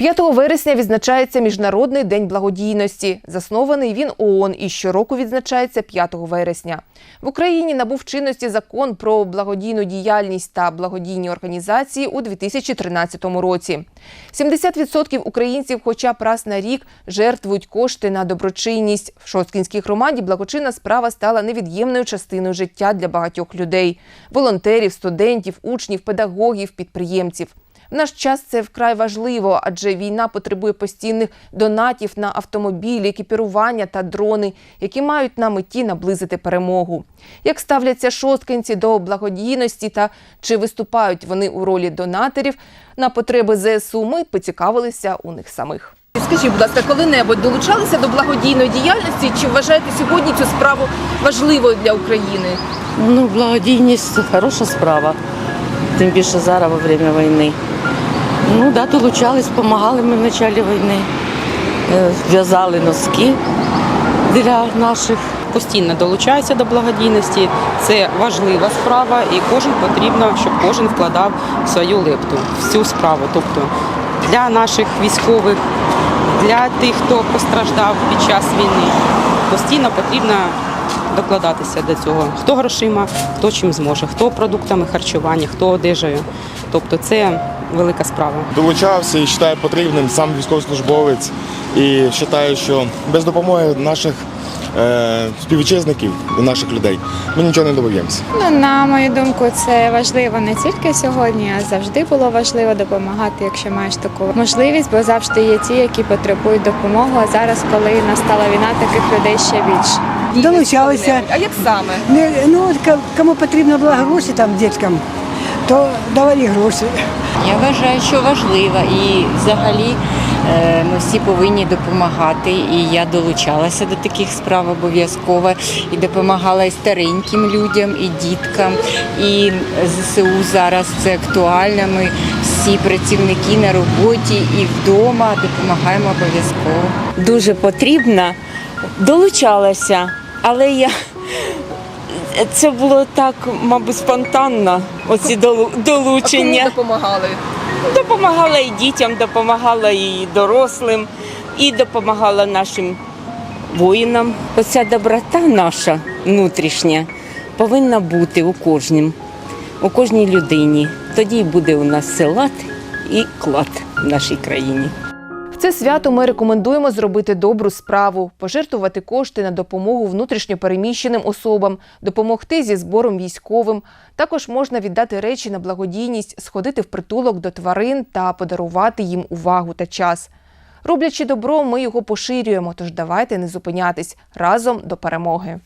5 вересня відзначається Міжнародний день благодійності. Заснований він ООН і щороку відзначається 5 вересня. В Україні набув чинності закон про благодійну діяльність та благодійні організації у 2013 році. 70% українців, хоча б раз на рік, жертвують кошти на доброчинність. В Шосткінській громаді благочинна справа стала невід'ємною частиною життя для багатьох людей – волонтерів, студентів, учнів, педагогів, підприємців. В наш час це вкрай важливо, адже війна потребує постійних донатів на автомобілі, екіпірування та дрони, які мають на меті наблизити перемогу. Як ставляться шосткинці до благодійності та чи виступають вони у ролі донаторів на потреби ЗСУ, ми поцікавилися у них самих. Скажіть, будь ласка, коли-небудь долучалися до благодійної діяльності? Чи вважаєте сьогодні цю справу важливою для України? Ну, благодійність це хороша справа. Тим більше зараз во время війни. Ну, да, долучались, допомагали ми в початку війни. Е, В'язали носки для наших. постійно долучаються до благодійності. Це важлива справа, і кожен потрібно, щоб кожен вкладав свою лепту в цю справу. Тобто для наших військових, для тих, хто постраждав під час війни, постійно потрібно докладатися до цього. Хто грошима, хто чим зможе, хто продуктами харчування, хто одежею. Тобто це велика справа. долучався і вважаю потрібним сам військовослужбовець. І вважаю, що без допомоги наших е, співвітчизників і наших людей ми нічого не доб'ємося. Ну, на мою думку, це важливо не тільки сьогодні, а завжди було важливо допомагати, якщо маєш таку можливість, бо завжди є ті, які потребують допомоги. А зараз, коли настала війна, таких людей ще більше. Долучалися. А як саме? Не- Ну, кому потрібно було гроші там діткам, то давали гроші. Я вважаю, що важливо і взагалі е, ми всі повинні допомагати. І я долучалася до таких справ обов'язково і допомагала і стареньким людям, і діткам, і ЗСУ зараз це актуально. Ми всі працівники на роботі і вдома допомагаємо обов'язково. дуже потрібна, долучалася, але я це було так, мабуть, спонтанно. Оці долу- долучення. допомагали? Допомагала і дітям, допомагала і дорослим, і допомагала нашим воїнам. Оця доброта наша внутрішня повинна бути у кожнім, у кожній людині. Тоді буде у нас селат і клад в нашій країні. Це свято ми рекомендуємо зробити добру справу, пожертвувати кошти на допомогу внутрішньопереміщеним особам, допомогти зі збором військовим. Також можна віддати речі на благодійність, сходити в притулок до тварин та подарувати їм увагу та час. Роблячи добро, ми його поширюємо, тож давайте не зупинятись разом до перемоги.